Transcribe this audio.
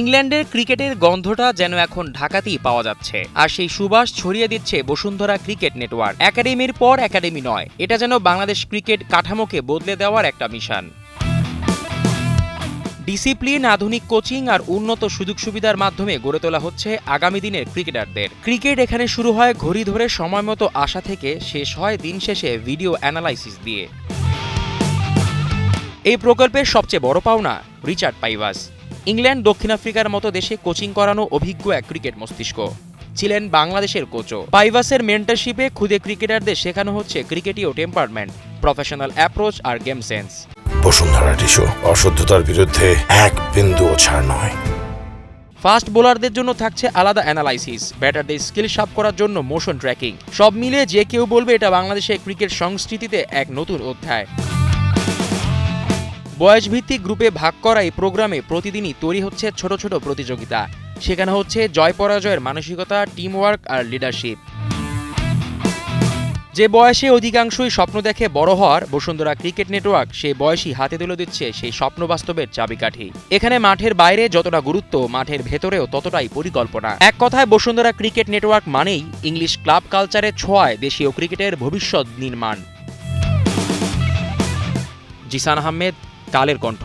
ইংল্যান্ডের ক্রিকেটের গন্ধটা যেন এখন ঢাকাতেই পাওয়া যাচ্ছে। আর সেই সুবাস ছড়িয়ে দিচ্ছে বসুন্ধরা ক্রিকেট নেটওয়ার্ক। একাডেমির পর একাডেমি নয়, এটা যেন বাংলাদেশ ক্রিকেট কাঠামোকে বদলে দেওয়ার একটা মিশন। ডিসিপ্লিন, আধুনিক কোচিং আর উন্নত সুযোগ সুবিধার মাধ্যমে গড়ে তোলা হচ্ছে আগামী দিনের ক্রিকেটারদের। ক্রিকেট এখানে শুরু হয় ঘড়ি ধরে সময় মতো আসা থেকে শেষ হয় দিন শেষে ভিডিও অ্যানালাইসিস দিয়ে। এই প্রকল্পের সবচেয়ে বড় পাওনা রিচার্ড পাইভাস। ইংল্যান্ড দক্ষিণ আফ্রিকার মতো দেশে কোচিং করানো অভিজ্ঞ এক ক্রিকেট মস্তিষ্ক। ছিলেন বাংলাদেশের কোচও। পাইভাসের মেন্টারশিপে খুদে ক্রিকেটারদের শেখানো হচ্ছে ক্রিকেটীয় টেম্পারমেন্ট প্রফেশনাল অ্যাপ্রোচ আর গেম সেন্স। বসুন্ধরা টিস্যু অশুদ্ধতার বিরুদ্ধে এক বিন্দুও ছাড় নয়। ফাস্ট বোলারদের জন্য থাকছে আলাদা অ্যানালাইসিস ব্যাটারদের স্কিল সাপ করার জন্য মোশন ট্র্যাকিং। সব মিলে যে কেউ বলবে এটা বাংলাদেশের ক্রিকেট সংস্কৃতিতে এক নতুন অধ্যায়। বয়সভিত্তিক গ্রুপে ভাগ করা এই প্রোগ্রামে প্রতিদিনই তৈরি হচ্ছে ছোট ছোট প্রতিযোগিতা। সেখানে হচ্ছে জয় পরাজয়ের মানসিকতা টিম ওয়ার্ক আর লিডারশিপ যে বয়সে অধিকাংশই স্বপ্ন দেখে বড় হওয়ার বসুন্ধরা ক্রিকেট নেটওয়ার্ক সেই বয়সই হাতে তুলে দিচ্ছে সেই স্বপ্ন বাস্তবের চাবিকাঠি। এখানে মাঠের বাইরে যতটা গুরুত্ব, মাঠের ভেতরেও ততটাই পরিকল্পনা। এক কথায় বসুন্ধরা ক্রিকেট নেটওয়ার্ক মানেই ইংলিশ ক্লাব কালচারের ছোঁয়ায় দেশীয় ক্রিকেটের ভবিষ্যৎ নির্মাণ। জিসান আহমেদ কালের কণ্ঠ।